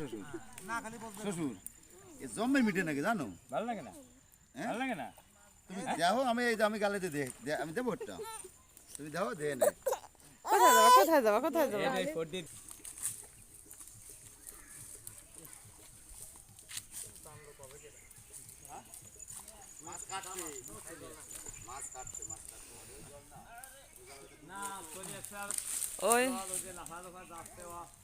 শ্বশুর। শ্বশুর এ জম্মের মিটে নাকি জানো? ভালো লাগে না? হ্যাঁ? ভালো লাগে না? তুমি দেখো আমি এই যে আমি গালেতে দে আমি দেবো ওটা তুমি দেখো দে নে। কোথায় যাবা কোথায় যাবা কোথায় যাবা? এই ফোর্টি ওই। জল কমা দিলে আছে তো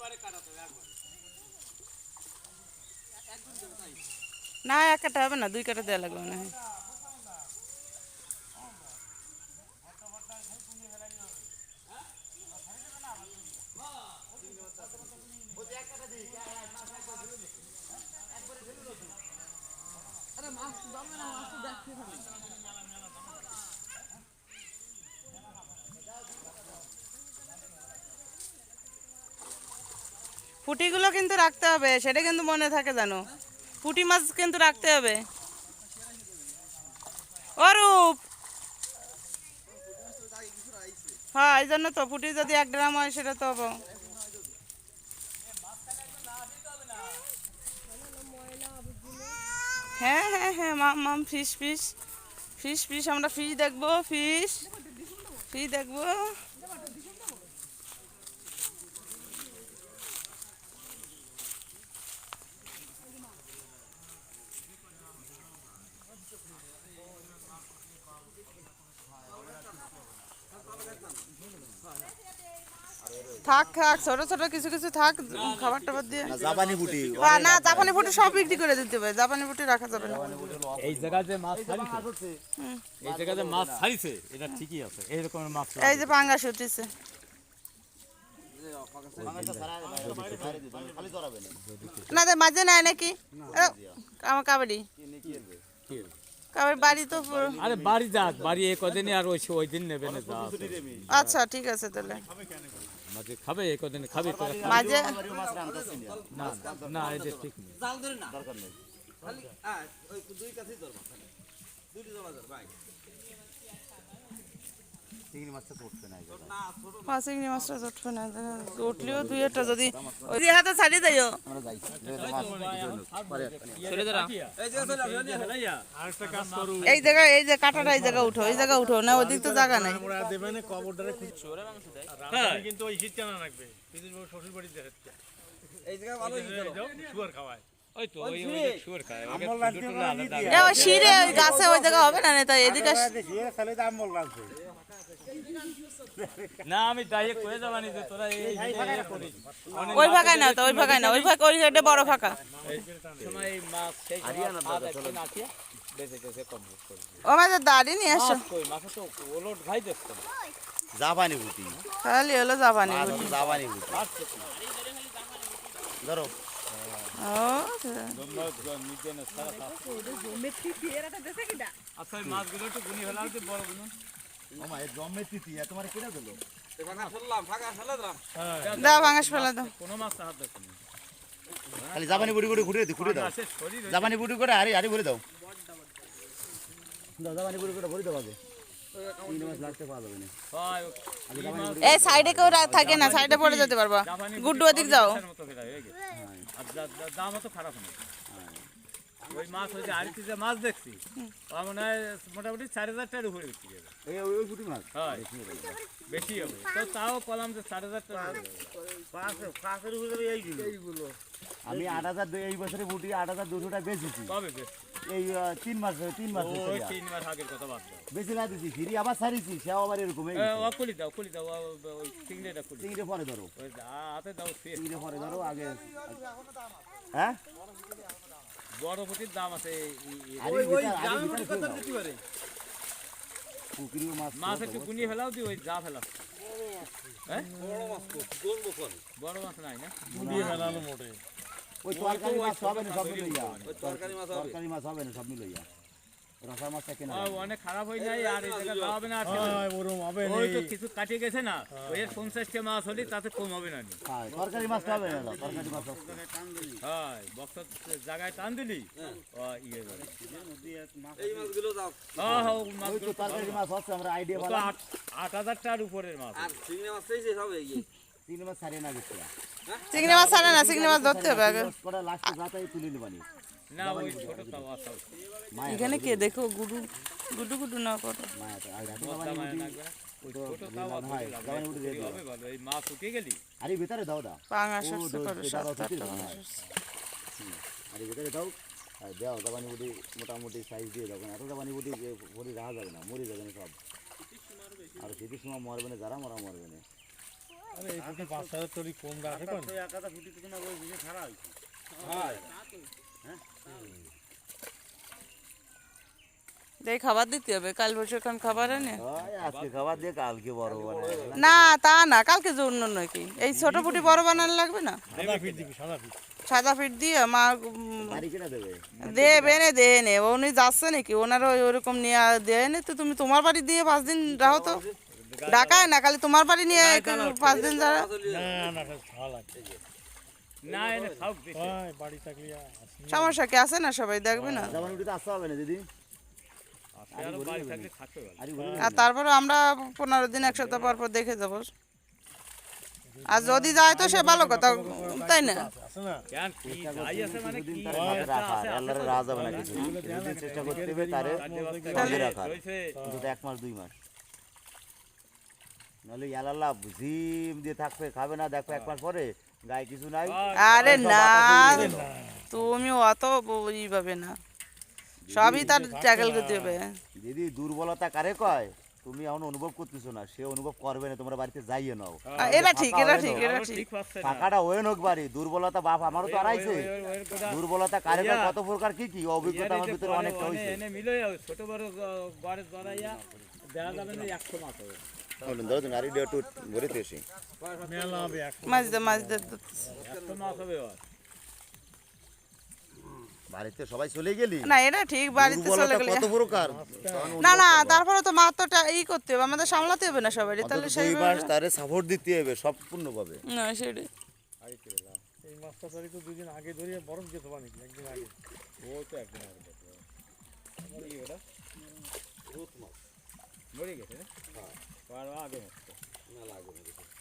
একবারে কাটাতে হবে একবারে না এক কাটা হবে না দুই কাটা দেওয়া লাগবে মনে পুঁটিগুলো কিন্তু রাখতে হবে, সেটা কিন্তু মনে থাকে জানো। পুঁটি মাছ কিন্তু রাখতে হবে। অরূপ! হ্যাঁ এই জন্য তো পুঁটি যদি এক গ্রাম হয়, সেটা তো হব। হ্যাঁ হ্যাঁ হ্যাঁ মাম মাম ফিশ ফিশ ফিশ ফিশ আমরা ফিশ দেখব ফিশ ফিশ দেখব। থাক থাক ছোট ছোট কিছু কিছু থাক খাবার টাবার দিয়ে। জাপানি বুটি না জাপানি ফুটি সব বিক্রি করে দিতে হবে জাপানি ফুটি রাখা যাবে না। এই জায়গাতে মাছ ছাড়িছে এই জায়গাতে মাছ ছাড়িছে এটা ঠিকই আছে এই রকমের মাছ এই যে পাঙ্গাস উঠেছে। না মাঝে নাই নাকি? এ, আমার কাবাডি। বাড়ি তো আরে বাড়ি যাক বাড়ি কদিনই আর ওই ওই দিন নেবে না আচ্ছা ঠিক আছে তাহলে। মাঝে খাবে এই কদিন খাবে মাঝে না না না এটা ঠিক নেই। দরকার নেই। চিংড়ি মাছটা তো উঠবে না এই জায়গায়। পাঁচ চিংড়ি মাছটা চটবে না উঠলেও দুই একটা যদি ওই হাতে আমরা যাই। এই জায়গায় এই যে কাঁটাটা এই জায়গা উঠো এই জায়গা উঠো না ওদিক তো জায়গা নাই। কিন্তু ওই শীতটা না রাখবে। বিদেশ বাবু শ্বশুর বাড়িতে হচ্ছে খাওয়ায়। ওই তো ওই ওই যে খায় ওকে দুটো আলাদা এ ওই শিরে ওই গাছে ওই জায়গা হবে না তাই এদিকে আস- না আমি ডাইরেক্ট করে যাবানি যে তোরা এই এই এই করিস। অনেক ওই ফাঁকায় না তো ওই ফাঁকায় না ওই ফাঁকা ওই সাইডে বড় ফাঁকা সময় মাছ সেই সময় হাত একদিন আটিয়ে বেঁচে গেছে কমপ্লিট করে। ও মাঝে দাড়ি নিয়ে আসো কই? মাছ তো ওলট ভাই দেখতে জাপানি বুটি খালি হলো জাপানি। ধরো আচ্ছা মাছগুলো একটু গুনি ফেলা হচ্ছে বড়গুলো মামা এই জম্মের তিথি এ তোমার দাও ভাঙাস ফেলা দাও। কোনো মাছ হাত দেখতে খালি জাপানি বুটি করে ঘুরে ঘুরে দাও। জাপানি বুটি করে আরে আরে ভরে দাও। দাও জাপানি বুটি করে ভরে দাও আগে। তিন মাস লাগতে পাওয়া যাবে না হয় এই সাইডে কেউ থাকে না সাইডে পড়ে যেতে পারবা। গুড্ডু ওদিক যাও। আর দামও তো খারাপ না ওই মাছ ওই যে আরেকটি যে মাছ দেখছি। ও মনে হয় মোটামুটি চার হাজার টাকার উপরে বিক্রি যাবে ওই বুটি মাছ? হয়। বেশি হবে। তো তাও কলাম যে চার হাজার টাকা আমি আট হাজার দুই- এই বছরে বুটি আট হাজার দুশোটা বেচেছি। কবে বেশ এই তিন মাস তিন মাস ওই তিন মাস আগের কথা বাদ বেশি না দিছি ফিরি আবার সারিছি সেও আবার এরকম কুলি দাও কুলি দাও ওই চিংড়িটা কুলি চিংড়ি পরে ধরো। হাতে দাও চিংড়ি পরে ধরো আগে। হ্যাঁ? বড় পুটির দাম আছে মাছ মাছ একটু গুনিয়ে ফেলাও দি ওই যা ফেলা হ্যাঁ? বড় মাছ নাই না? গুনিয়ে ফেলানো মোটে। ওই তরকারি মাছ হবে না সব মিলইয়া তরকারি মাছ হবে। না সব মিলইয়া রসা মাছটা কেনা অনেক খারাপ হয়ে যায় আর হবে না হবে? হয় ওরম হবে ওই তো কিছু গেছে না ওই পঞ্চাশটা মাছ হলে তাতে কম হবে না হ্যাঁ তরকারি মাছটা হবে না তরকারি মাছ। হয় জায়গায় টান দিলি? ও ইয়ে এই মাছগুলো দাও। হ্যাঁ হ্যাঁ মাছগুলো তরকারি মাছ হচ্ছে আমরা আইডিয়া তো আট হাজার টাকার উপরের মাছ। আর চিংড়ি মাছ সব এই তিন মাছ না গেছে চিংড়ি মাছ না চিংড়ি মাছ ধরতে হবে আগে। লাস্টে যাতাই তুলে নিবানি। এখানে কে? দেখো গুডু গুডু গুডু না করো আর ভিতরে দাও দাও, পাঙাশ। আরে ভিতরে দাও। আর দাও জাবানি উঠি মোটামুটি সাইজ দিয়ে দাও। এত জাবানি উঠি ভরি রাখা যাবে না মরে যাবে না সব। আর শীতের সময় মরবে না যারা মরা মরবে না। আরে দেখ খাবার দিতে হবে কাল এখন খাবার আনে। ওই আজকে খাবার দিয়ে কালকে বড় মানে না তা না কালকে জন্য নাকি এই ছোট ফুটি বড় বানানো লাগবে না? সাদা ফিট দিবি সাদা ফিট। সাদা ফিট দিয়ে মা দেবে? নে। উনি যাচ্ছে নাকি? ওনারা ওই ওরকম নিয়ে দেয় নে তো তুমি তোমার বাড়ি দিয়ে পাঁচ দিন রাহো তো। ঢাকায় না খালি তোমার বাড়ি নিয়ে পাঁচ দিন যারা না না এটা ভালো লাগে না এনে খাও বেশি। বাড়ি থাকলে সমস্যা কি আছে না সবাই? দেখবে না? উঠি আসতে হবে না দিদি। আর তারপরে আমরা পনেরো দিন এক সপ্তাহ পর পর দেখে যাব। আর যদি যায় তো সে ভালো কথা তাই না? মানে এক মাস দুই মাস। নাহলে ইয়ালাল্লাহ জিম দিয়ে থাকবে খাবে না দেখো এক মাস পরে। গায়ে কিছু নাই। আরে না। তুমি অত ই পাবে না সবই তার ট্যাকেল করতে হবে। দিদি দুর্বলতা কারে কয়? তুমি এখন অনুভব করতেছো না সে অনুভব করবে না তোমরা বাড়িতে যাইয়ে নাও এটা ঠিক এটা ঠিক এটা ঠিক। টাকাটা ওয়েন হোক বাড়ি দুর্বলতা বাপ আমারও তো আড়াইছে দুর্বলতা কারে কয় কত প্রকার কি কি অভিজ্ঞতা আমার ভিতরে পরে অনেকটা হয়েছে ছোট বড় গড়ে দেখা যাবে না একশো হবে। ধরো তুমি আরে মাছ দে মাছ দে মাছ হবে ওর বাড়িতে সবাই চলে গেলি না এটা ঠিক বাড়িতে চলে গেলে কত প্রকার না না তারপরে তো মাছ তো টা- ই করতে হবে আমাদের সামলাতে হবে না সবাই তাহলে সেই দুই মাস তারে সাপোর্ট দিতে হবে সম্পূর্ণ পাবে না সেটাই এই মাছটা তারি তো দুদিন আগে ধরিয়ে বরফ যেতে পারি একদিন আগে ও তো একদিন আগে দেখব। আমার ই ওটা? মরে গেছে না? আর আগে মরতো।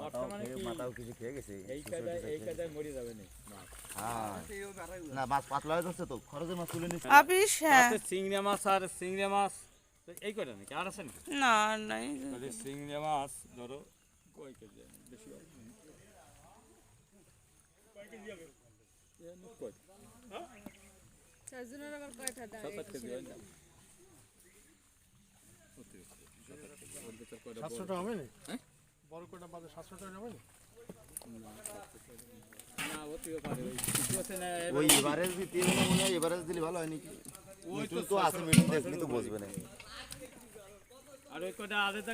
মাথাও মাথাও কিছু খেয়ে গেছে। এই কাদায় এই কাদায় মরে যাবে না। মাছ। হ্যাঁ না মাছ পাতলা হয়ে যাচ্ছে তো। খরচের মাছ তুলে নিচ্ছে। আপিস হ্যাঁ। চিংড়ি মাছ আর চিংড়ি মাছ। এই কটা নাকি? আর আছে নাকি? না নাই। তাহলে চিংড়ি মাছ ধরো কয় কেজি বেশি হবে না। এ, নো কয়? সাত আট কেজি হয় না? সাতশো টাকা হবে না হ্যাঁ? বড় কোটা বাদে সাতশো টাকা হবে না না, ওই না, এভারেজ দিতে না মনে হয় এভারেজ দিলে ভালো হয় নাকি? ওই মিঠুন তো আছে মিঠুন দেখলি তো বুঝবে না আর ওই কটা আলাদা